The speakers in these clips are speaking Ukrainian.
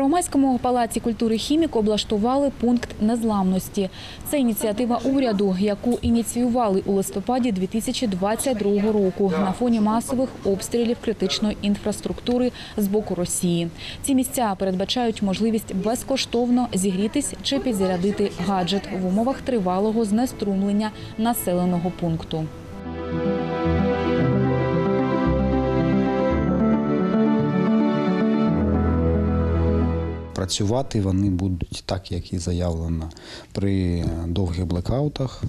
Первомайському палаці культури хімік облаштували пункт незламності. Це ініціатива уряду, яку ініціювали у листопаді 2022 року на фоні масових обстрілів критичної інфраструктури з боку Росії. Ці місця передбачають можливість безкоштовно зігрітись чи підзарядити гаджет в умовах тривалого знеструмлення населеного пункту. Працювати вони будуть так, як і заявлено при е, довгих блекаутах.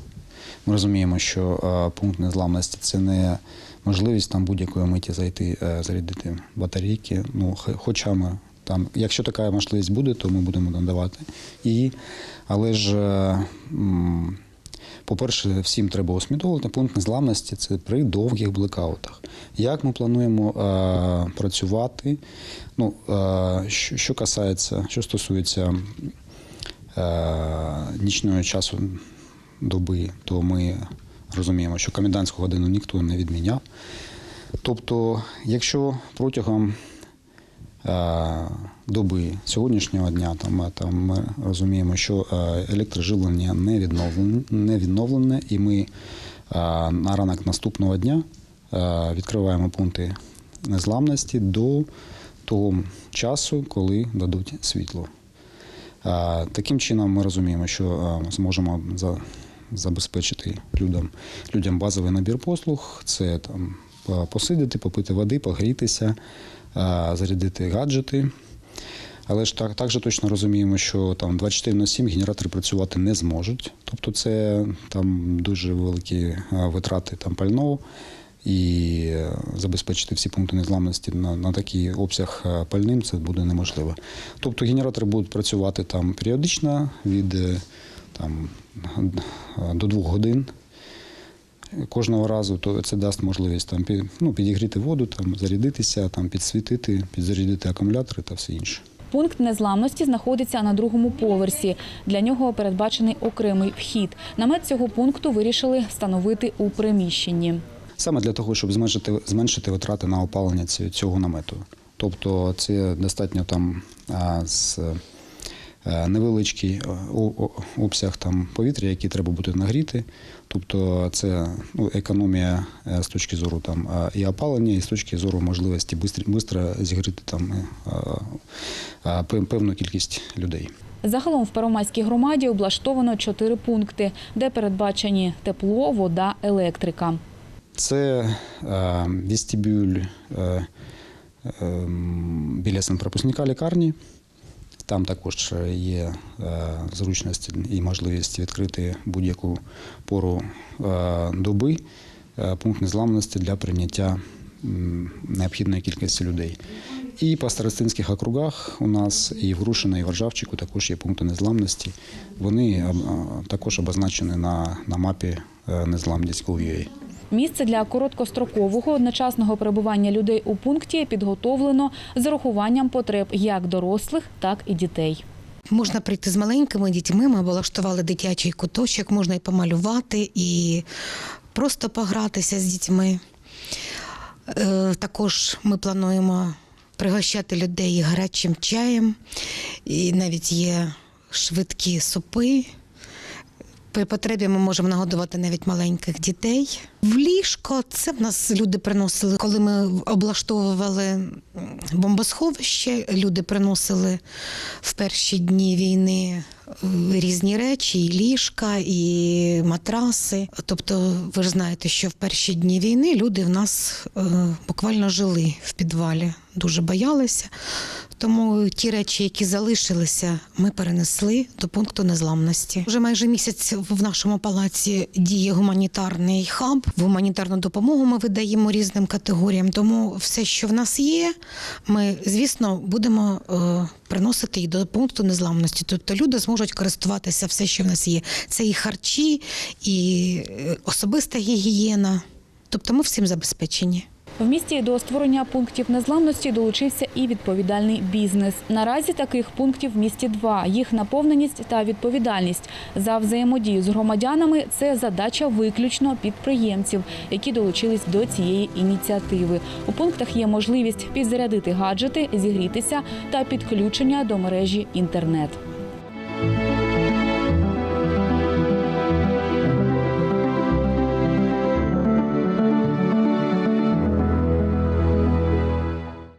Ми розуміємо, що е, пункт незламності це не можливість там будь-якої миті зайти, е, зарядити батарейки. Ну, хоча ми там, якщо така можливість буде, то ми будемо надавати її. Але ж, по-перше, всім треба усвідомлювати, пункт незламності це при довгих блекаутах. Як ми плануємо е, працювати? Ну, е, що, що касається, що стосується е, нічного часу доби, то ми розуміємо, що комендантську годину ніхто не відміняв. Тобто, якщо протягом е, доби сьогоднішнього дня там, там ми розуміємо, що е, електроживлення не відновлене, не відновлене і ми е, на ранок наступного дня е, відкриваємо пункти незламності до того часу, коли дадуть світло. Таким чином ми розуміємо, що зможемо за- забезпечити людям, людям базовий набір послуг. Це там посидіти, попити води, погрітися, зарядити гаджети. Але ж так, також точно розуміємо, що там 24 на 7 генератори працювати не зможуть. Тобто це там дуже великі витрати там пального. І е, забезпечити всі пункти незламності на, на такий обсяг е, пальним це буде неможливо. Тобто генератори будуть працювати там періодично від е, там, до двох годин кожного разу, то це дасть можливість там ну, підігріти воду, там зарядитися, там підсвітити, підзарядити акумулятори та все інше. Пункт незламності знаходиться на другому поверсі. Для нього передбачений окремий вхід. Намет цього пункту вирішили встановити у приміщенні. Саме для того, щоб зменшити, зменшити витрати на опалення цього намету. Тобто це достатньо там з невеличкий е, о- о- обсяг там повітря, який треба буде нагріти. Тобто це ну, економія е, з точки зору там е, і опалення, і з точки зору можливості швидко зігріти там е, е, пев- певну кількість людей. Загалом в Первомайській громаді облаштовано чотири пункти, де передбачені тепло, вода, електрика. Це е, вестибюль е, е, біля санпропускника лікарні. Там також є е, зручність і можливість відкрити будь-яку пору е, доби е, пункт незламності для прийняття необхідної кількості людей. І по старостинських округах у нас і в Грушино, і в Ржавчику також є пункти незламності. Вони е, також обозначені на, на мапі е, незламність.gov.ua. Місце для короткострокового одночасного перебування людей у пункті підготовлено з урахуванням потреб як дорослих, так і дітей. Можна прийти з маленькими дітьми. Ми облаштували дитячий куточок, можна і помалювати, і просто погратися з дітьми. Е, Також ми плануємо пригощати людей гарячим чаєм, і навіть є швидкі супи. При потребі ми можемо нагодувати навіть маленьких дітей. В ліжко це в нас люди приносили, коли ми облаштовували бомбосховище. Люди приносили в перші дні війни е, різні речі, і ліжка, і матраси. Тобто, ви ж знаєте, що в перші дні війни люди в нас е, буквально жили в підвалі, дуже боялися. Тому ті речі, які залишилися, ми перенесли до пункту незламності. Вже майже місяць в нашому палаці діє гуманітарний хаб. Гуманітарну допомогу ми видаємо різним категоріям. Тому все, що в нас є, ми, звісно, будемо е, приносити і до пункту незламності. Тобто люди зможуть користуватися все, що в нас є. Це і харчі, і е, особиста гігієна. Тобто ми всім забезпечені. В місті до створення пунктів незламності долучився і відповідальний бізнес. Наразі таких пунктів в місті два. Їх наповненість та відповідальність за взаємодію з громадянами це задача виключно підприємців, які долучились до цієї ініціативи. У пунктах є можливість підзарядити гаджети, зігрітися та підключення до мережі інтернет.